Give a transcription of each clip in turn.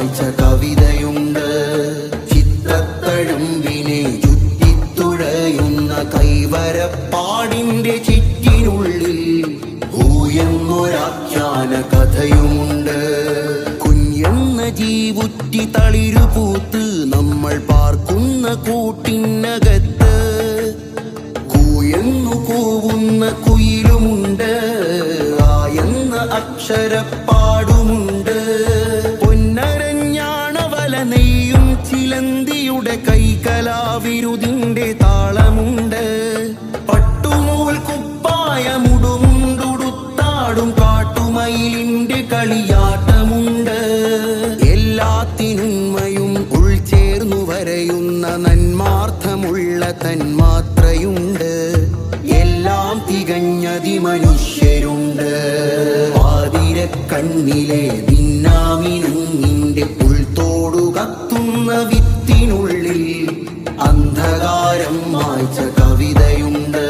മായ്ച്ച കവിതയുണ്ട്. ചിത്രത്തഴമ്പിനെ ചുറ്റിത്തുഴയുന്ന കൈവരപ്പാടിന്റെ ചിറ്റിനുള്ളിൽ ഭൂയെന്നൊരാഖ്യാന കഥയുമുണ്ട്. കുഞ്ഞെന്ന ജീവുറ്റി തളിരു പൂത്ത് നമ്മൾ പാർക്കുന്ന കൂട്ടിനകത്ത് കൂയെന്നു കൂവുന്ന കുയിലുമുണ്ട്. ആയെന്ന അക്ഷരപ്പാടുമുണ്ട്. ചിലന്തിയുടെ താളമുണ്ട്. താളമുണ്ട് പട്ടുനൂൽ കുപ്പായമുടുമുണ്ടുടുത്താടും കാട്ടുമയിലിന്റെ കളിയാട്ടമുണ്ട്. എല്ലാത്തിനുമയും ഉൾചേർന്നു വരയുന്ന നന്മാർത്ഥമുള്ള തന്മാത്രയുണ്ട്. എല്ലാം തികഞ്ഞതി മനുഷ്യരുണ്ട്. ആതിരക്കണ്ണിലെ കണ്ണിലെ അന്ധകാരം മായ്ച്ച കവിതയുണ്ട്.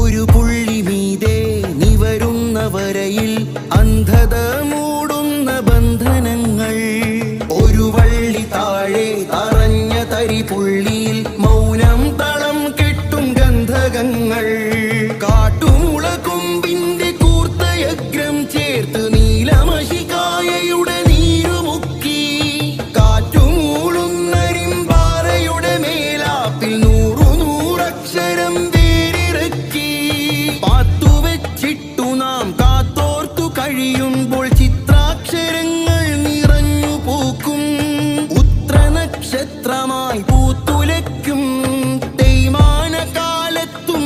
ഒരു പുള്ളി മീതെ നിവരുന്ന വരയിൽ അന്ധത മൂടുന്ന ബന്ധനങ്ങൾ. ഒരു വള്ളി താഴെ തറഞ്ഞ തരി പുള്ളിയിൽ മൗനം നാം കാത്തോർത്തു കഴിയുമ്പോൾ ചിത്രാക്ഷരങ്ങൾ നിറഞ്ഞു പൂക്കും. ഉത്രനക്ഷത്രമായി പൂത്തുലയ്ക്കും. തേയ്മാന കാലത്തും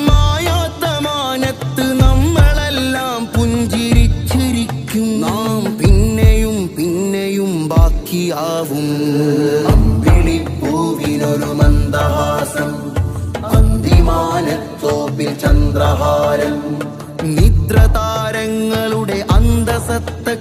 നമ്മളെല്ലാം പുഞ്ചിരിച്ചിരിക്കും. നാം പിന്നെയും പിന്നെയും ബാക്കിയാവും. അമ്പിളിപ്പൂവിനൊരു മന്ദഹാസം. അന്തിമാനത്തോപ്പിൽ ചന്ദ്രഹാരം. നിദ്രതാരങ്ങളുടെ അന്തസത്ത